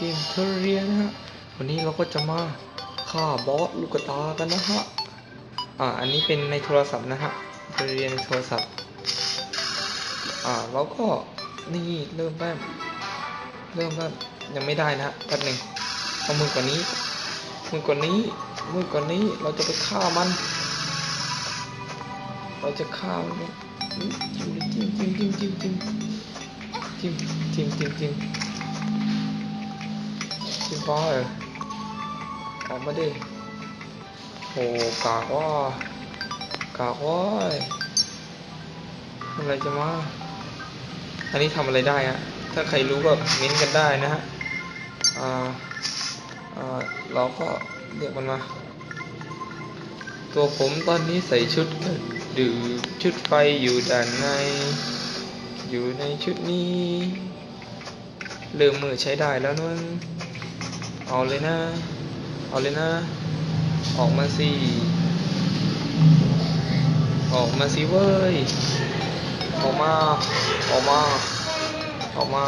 เกมเทเรียนะฮะ วันนี้เราก็จะมาฆ่าบอสลูกตากันนะฮะ อ่า อันนี้เป็นในโทรศัพท์นะฮะเทอร์เรียนโทรศัพท์ อ่าเราก็นี่เริ่มแป๊บเริ่มแป๊บยังไม่ได้นะฮะแป๊บหนึ่งเอามือกว่านี้มือกว่านี้มือกว่านี้เราจะไปฆ่ามัน เราจะฆ่ามันจิ้มจิ้มจิ้มจิ้มจิ้มจิ้มจิ้มจิ้มจิ้มจิ้ม จิ้าเออกมาดิโอ้กากว่ากากว้าอะไรจะมา อันนี้ทำอะไรได้ฮะถ้าใครรู้ก็เม้นกันได้นะฮะอ่าอ่าเราก็เรียกมันมา ตัวผมตอนนี้ใส่ชุดกระดือชุดไฟอยู่ด้านใน อยู่ในชุดนี้เริ่มมือใช้ได้แล้วนึง เอาเลยนะ เอาเลยนะ ออกมาสิ ออกมาสิเว้ย ออกมา ออกมา ออกมา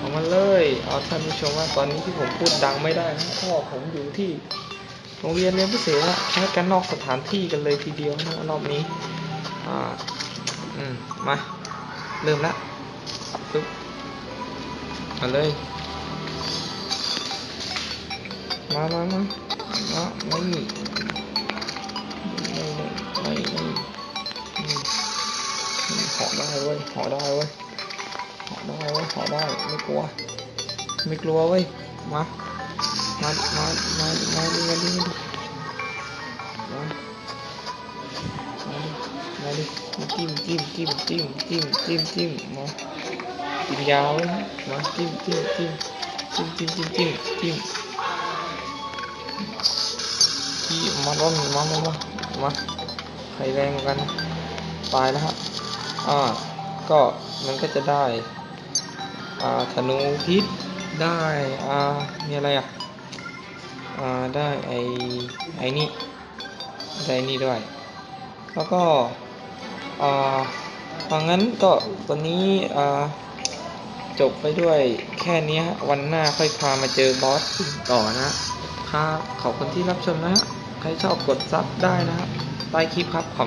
ออกมาเลย เอาท่านผู้ชมว่าตอนนี้ที่ผมพูดดังไม่ได้นะเพราะว่อผมอยู่ที่โรงเรียนเรียนพิเศษนะใช้กันนอกสถานที่กันเลยทีเดียวนะรอบนี้ อ่า อืม มา เริ่มละปึ๊บมาเลย มามามามาไม่ไม่ไม่ไม่อืมอืมเหาะได้เว้ยเหาะได้เว้ยเหาะได้เว้ยเหาะได้ไมันว่ามีมันว่ามาไฟแรงกันตายแล้วฮะอ่าก็มันก็จะได้อ่าธนูพิษได้อ่ามีอะไรอะอ่าได้ไอไอนี่ได้นี่ด้วย แล้วก็อ่าพราะงั้นก็วันนี้อ่าจบไปด้วยแค่นี้วันหน้าค่อยพามาเจอบอสต่อนะครับขอบคุณที่รับชมนะฮะ ใครชอบกดซับได้นะครับใต้คลิปครับขอบ